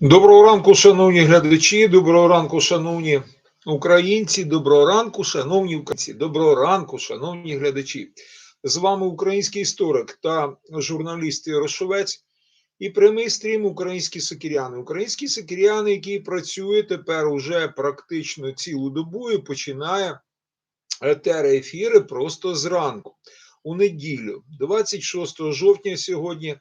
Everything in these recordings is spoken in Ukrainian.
Доброго ранку, шановні глядачі, доброго ранку, шановні українці, доброго ранку, шановні українці, доброго ранку, шановні глядачі. З вами український історик та журналіст Ярошовець і прямий стрім Українські сокиряни. Українські сокиряни, який працює тепер уже практично цілу добу і починає етери ефіри просто зранку. У неділю, 26 жовтня, сьогодні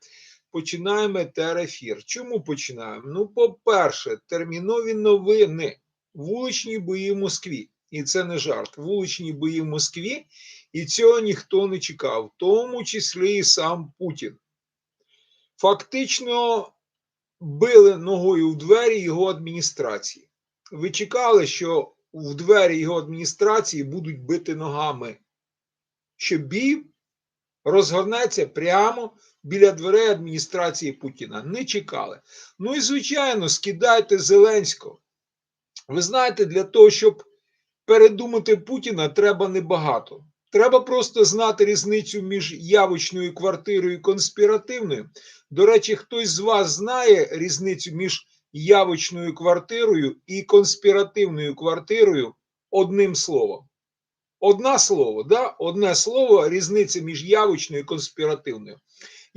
починаємо ефір. Чому починаємо? Ну, по-перше, термінові новини, вуличні бої в Москві. І це не жарт. Вуличні бої в Москві, і цього ніхто не чекав, в тому числі і сам Путін. Фактично били ногою в двері його адміністрації. Ви чекали, що в двері його адміністрації будуть бити ногами, що бій розгорнеться прямо біля дверей адміністрації Путіна. Не чекали. Ну і звичайно, скидайте Зеленського. Ви знаєте, для того, щоб передумати Путіна, треба небагато. Треба просто знати різницю між явочною квартирою і конспіративною. До речі, хтось з вас знає різницю між явочною квартирою і конспіративною квартирою одним словом. Одне слово, да? одне слово, різниця між явочною і конспіративною.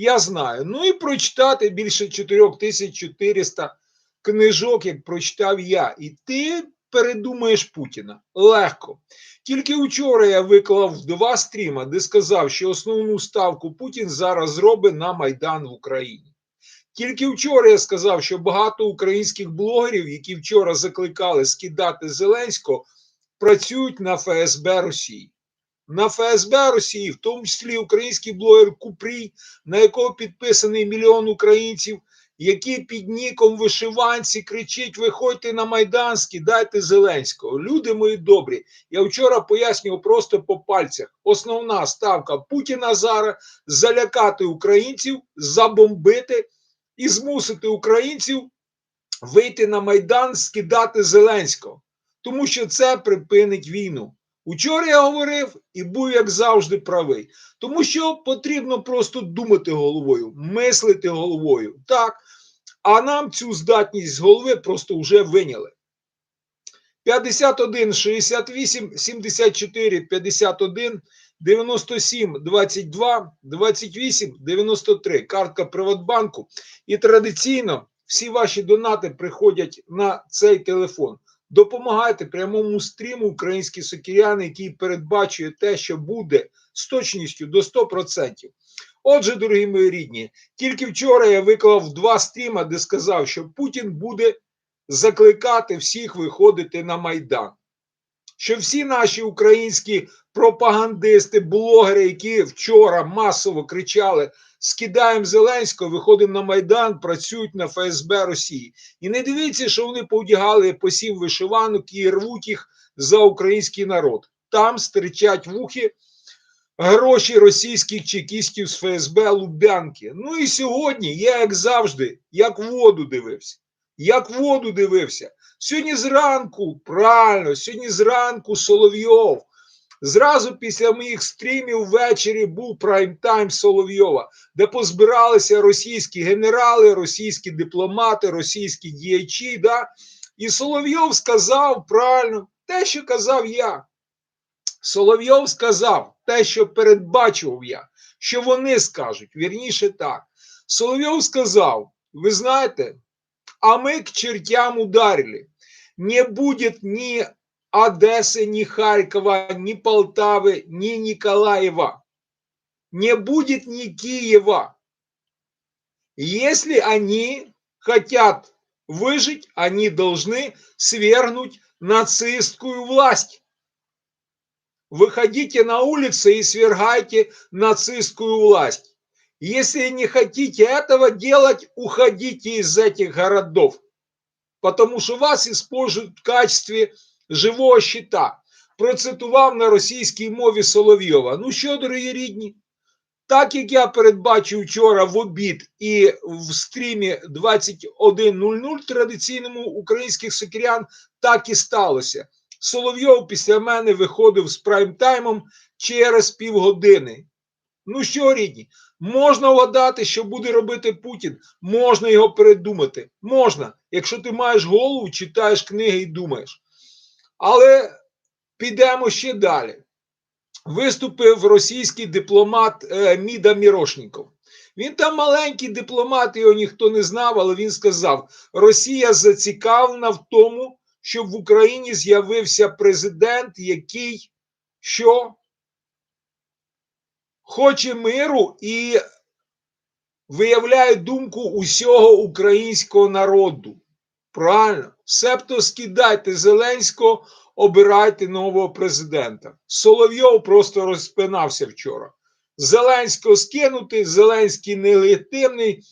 Я знаю. Ну і прочитати більше 4400 книжок, як прочитав я. І ти передумаєш Путіна. Легко. Тільки вчора я виклав два стріма, де сказав, що основну ставку Путін зараз зробить на Майдан в Україні. Тільки вчора я сказав, що багато українських блогерів, які вчора закликали скидати Зеленського, працюють на ФСБ Росії. На ФСБ Росії, в тому числі український блогер Купрій, на якого підписаний мільйон українців, який під ніком вишиванці кричить: Виходьте на Майдан, скидайте Зеленського. Люди мої добрі. Я вчора пояснював просто по пальцях. Основна ставка Путіна зараз залякати українців, забомбити і змусити українців вийти на Майдан, скидати Зеленського. Тому що це припинить війну. Учора я говорив і був, як завжди, правий. Тому що потрібно просто думати головою, мислити головою. Так. А нам цю здатність з голови просто вже виняли. 51, 68, 74, 51, 97, 22, 28, 93. Картка Приватбанку. І традиційно всі ваші донати приходять на цей телефон. Допомагайте прямому стріму українські сокіряни, який передбачує те, що буде з точністю до 100%. Отже, дорогі мої рідні, тільки вчора я виклав два стріма, де сказав, що Путін буде закликати всіх виходити на Майдан. Що всі наші українські пропагандисти, блогери, які вчора масово кричали: скидаємо Зеленського, виходимо на Майдан, працюють на ФСБ Росії. І не дивіться, що вони повдягали посів вишиванок і рвуть їх за український народ. Там стерчать вухи гроші російських чекістів з ФСБ Лубянки. Ну і сьогодні я, як завжди, як воду дивився. Як воду дивився. Сьогодні зранку, правильно, сьогодні зранку Соловйов. Зразу після моїх стрімів ввечері був прайм-тайм Соловйова, де позбиралися російські генерали, російські дипломати, російські діячі. Да? І Соловйов сказав правильно те, що казав я. Соловйов сказав те, що передбачував я, що вони скажуть. Вірніше так. Соловйов сказав: ви знаєте, а ми к чертям ударили. Не будет ни Одессы, ни Харькова, ни Полтавы, ни Николаева. Не будет ни Киева. Если они хотят выжить, они должны свергнуть нацистскую власть. Выходите на улицы и свергайте нацистскую власть. Если не хотите этого делать, уходите из этих городов. Потому що вас использують в качестві живого щита. Процитував на російській мові Соловйова. Ну що, дорогі рідні? Так як я передбачив вчора в обід і в стрімі 21.00 традиційному українських сокирян, так і сталося. Соловйов після мене виходив з прайм-таймом через півгодини. Ну що, рідні, можна вгадати, що буде робити Путін, можна його передумати. Можна, якщо ти маєш голову, читаєш книги і думаєш. Але підемо ще далі. Виступив російський дипломат е, Міда Мірошніков. Він там маленький дипломат, його ніхто не знав, але він сказав: Росія зацікавлена в тому, щоб в Україні з'явився президент, який що хоче миру і виявляє думку усього українського народу. Правильно, себто скидайте Зеленського, обирайте нового президента. Соловйов просто розпинався вчора. Зеленського скинути, Зеленський нелегітимний.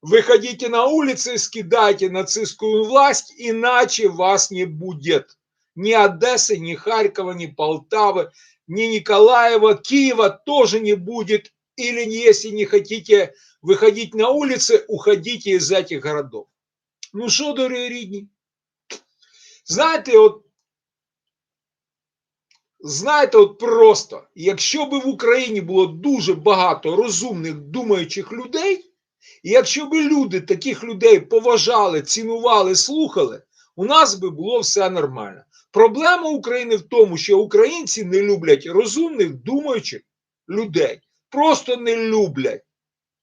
Выходите на улицы, скидайте нацистскую власть, иначе вас не будет. Ни Одессы, ни Харькова, ни Полтавы, ни Николаева, Киева тоже не будет. Или если не хотите выходить на улицы, уходите из этих городов. Ну що, дорогі рідні? Знаєте, от знаєте, от просто, якщо б в Україні було дуже багато розумних думаючих людей, і якщо б люди таких людей поважали, цінували, слухали, у нас би було все нормально. Проблема України в тому, що українці не люблять розумних, думаючих людей. Просто не люблять.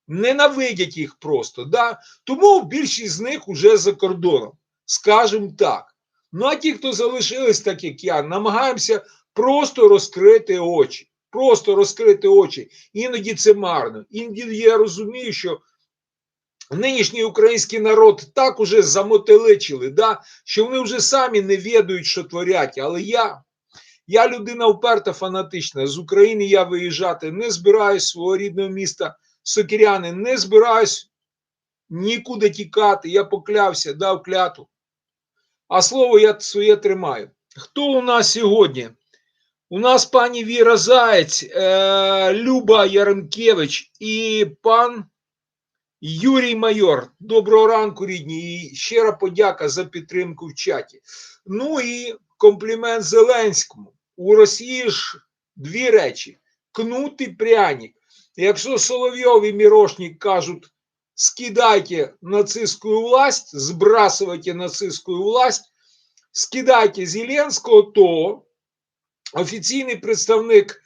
Ненавидять їх просто. Да? Тому більшість з них уже за кордоном. Скажімо так. Ну а ті, хто залишились, так як я, намагаємося просто розкрити очі. Просто розкрити очі. Іноді це марно. Іноді я розумію, що нинішній український народ так уже замотеличили, да, що вони вже самі не відають, що творять. Але я, я людина вперта, фанатична. З України я виїжджати не збираюсь свого рідного міста Сокіряни, не збираюсь нікуди тікати. Я поклявся, дав кляту. А слово я своє тримаю. Хто у нас сьогодні? У нас пані Віра Заєць, е, Люба Яремкевич і пан Юрій Майор. Доброго ранку, рідні. І щира подяка за підтримку в чаті. Ну і комплімент Зеленському. У Росії ж дві речі: кнут і пряник. Якщо Соловйов і Мірошник кажуть, скидайте нацистську власть, сбрасывайте нацистську власть, скидайте Зеленського, то офіційний представник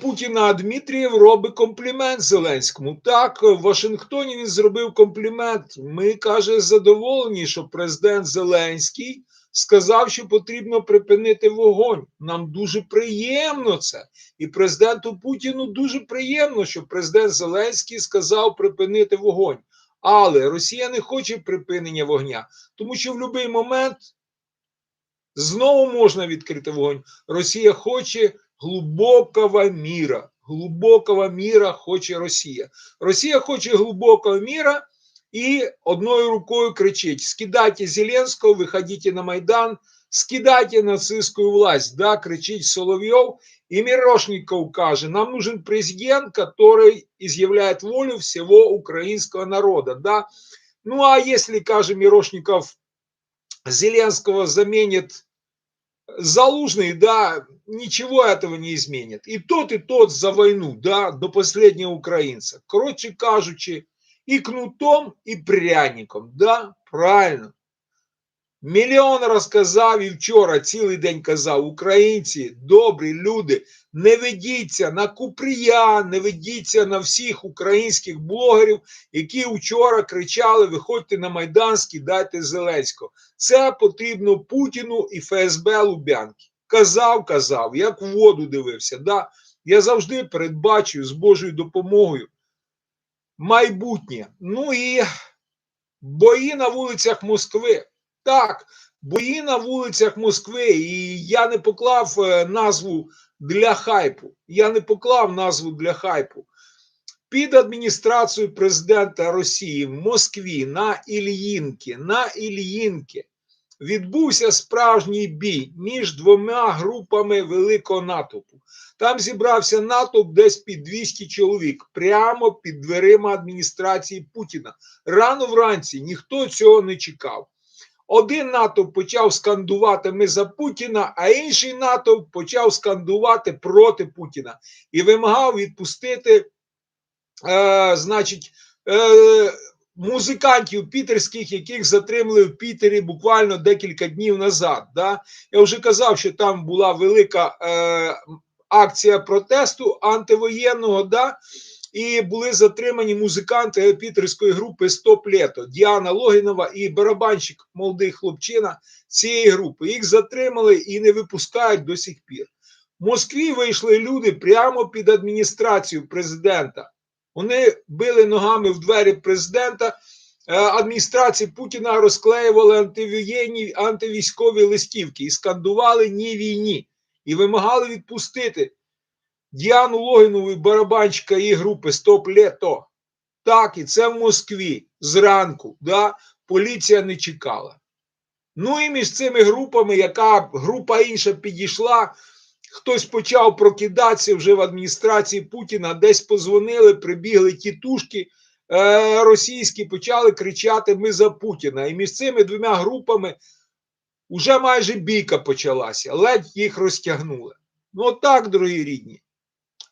Путіна Дмитрієв робить комплімент Зеленському. Так, в Вашингтоні він зробив комплімент. Ми каже, задоволені, що президент Зеленський сказав, що потрібно припинити вогонь. Нам дуже приємно це. І президенту Путіну дуже приємно, що президент Зеленський сказав припинити вогонь. Але Росія не хоче припинення вогня, тому що в будь-який момент знову можна відкрити вогонь. Росія хоче глибокого міра. Глибокого міра хоче Росія. Росія хоче глибокого міра і одною рукою кричить: скидайте Зеленського, виходите на Майдан, скидайте нацистську власть. Да, кричить Соловйов. И Мирошников каже, нам нужен президент, который изъявляет волю всего украинского народа. Да? Ну а если, каже Мирошников, Зеленского заменит Залужный, да, ничего этого не изменит. И тот, и тот за войну, да, до последнего украинца. Короче кажучи, и кнутом, и пряником, да, правильно. Мільйон розказав і вчора цілий день казав: українці, добрі люди, не ведіться на Купрія, не ведіться на всіх українських блогерів, які вчора кричали: Виходьте на Майдан, скидайте Зеленського. Це потрібно Путіну і ФСБ Лубянки. Казав, казав, як в воду дивився. Да? Я завжди передбачую з Божою допомогою майбутнє. Ну і бої на вулицях Москви. Так, бої на вулицях Москви, і я не поклав е, назву для хайпу. Я не поклав назву для хайпу. Під адміністрацією президента Росії в Москві на Ільїнки, на Ільїнки відбувся справжній бій між двома групами великого натовпу. Там зібрався натовп десь під 200 чоловік, прямо під дверима адміністрації Путіна. Рано вранці ніхто цього не чекав. Один натовп почав скандувати ми за Путіна, а інший натовп почав скандувати проти Путіна і вимагав відпустити, е, значить, е, музикантів пітерських, яких затримали в Пітері буквально декілька днів назад. Да? Я вже казав, що там була велика е, акція протесту антивоєнного. Да? І були затримані музиканти пітерської групи Стоп Лето Діана Логінова і барабанщик, молодий хлопчина цієї групи. Їх затримали і не випускають до сих пір. В Москві вийшли люди прямо під адміністрацію президента. Вони били ногами в двері президента. Е, Адміністрації Путіна розклеювали антивоєнні антивійськові листівки і скандували ні війні і вимагали відпустити Діану Логінову і барабанщика її групи Стоп Лето. Так, і це в Москві зранку. Да? Поліція не чекала. Ну і між цими групами, яка група інша підійшла, хтось почав прокидатися вже в адміністрації Путіна, десь позвонили, прибігли тітушки е, російські, почали кричати: Ми за Путіна. І між цими двома групами вже майже бійка почалася, ледь їх розтягнули. Ну, так, дорогі рідні.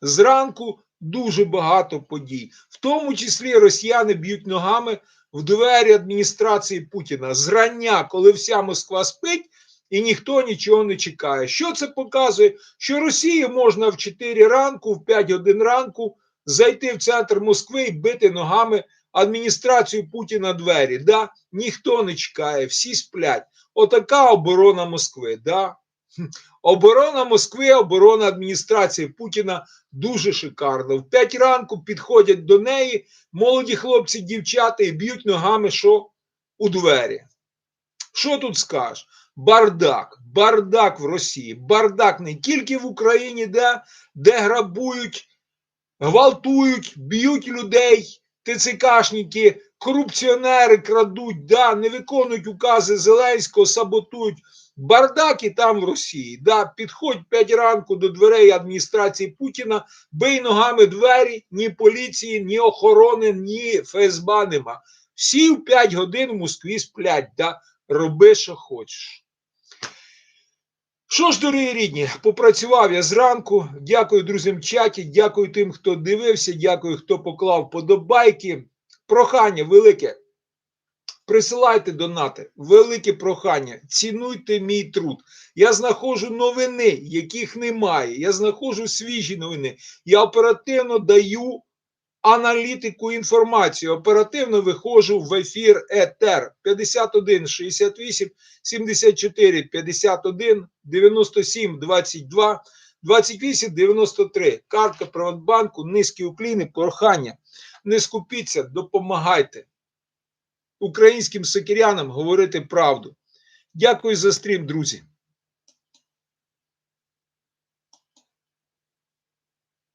Зранку дуже багато подій, в тому числі росіяни б'ють ногами в двері адміністрації Путіна зрання, коли вся Москва спить і ніхто нічого не чекає. Що це показує? Що Росії можна в 4 ранку, в 5 годин ранку зайти в центр Москви і бити ногами адміністрацію Путіна двері. Да? Ніхто не чекає, всі сплять. Отака оборона Москви. Да? Оборона Москви, оборона адміністрації Путіна дуже шикарна. В 5 ранку підходять до неї молоді хлопці, дівчата і б'ють ногами, що у двері. Що тут скажеш? Бардак, бардак в Росії, бардак не тільки в Україні, де, де грабують, гвалтують, б'ють людей, ТЦКшники, корупціонери крадуть, да, не виконують укази Зеленського, саботують. Бардак і там в Росії. Да, Підходь 5 ранку до дверей адміністрації Путіна, бий ногами двері, ні поліції, ні охорони, ні ФСБ нема. Всі в 5 годин в Москві сплять, да, роби, що хочеш. Що ж, дорогі рідні, попрацював я зранку. Дякую друзям чаті, дякую тим, хто дивився, дякую, хто поклав подобайки. Прохання велике. Присилайте донати, велике прохання, цінуйте мій труд. Я знаходжу новини, яких немає. Я знаходжу свіжі новини. Я оперативно даю аналітику інформацію. Оперативно виходжу в ефір Етер 51 68 74 51 97 22 28 93. Картка Приватбанку, низькі укліни, прохання. Не скупіться, допомагайте українським сокирянам говорити правду. Дякую за стрім, друзі.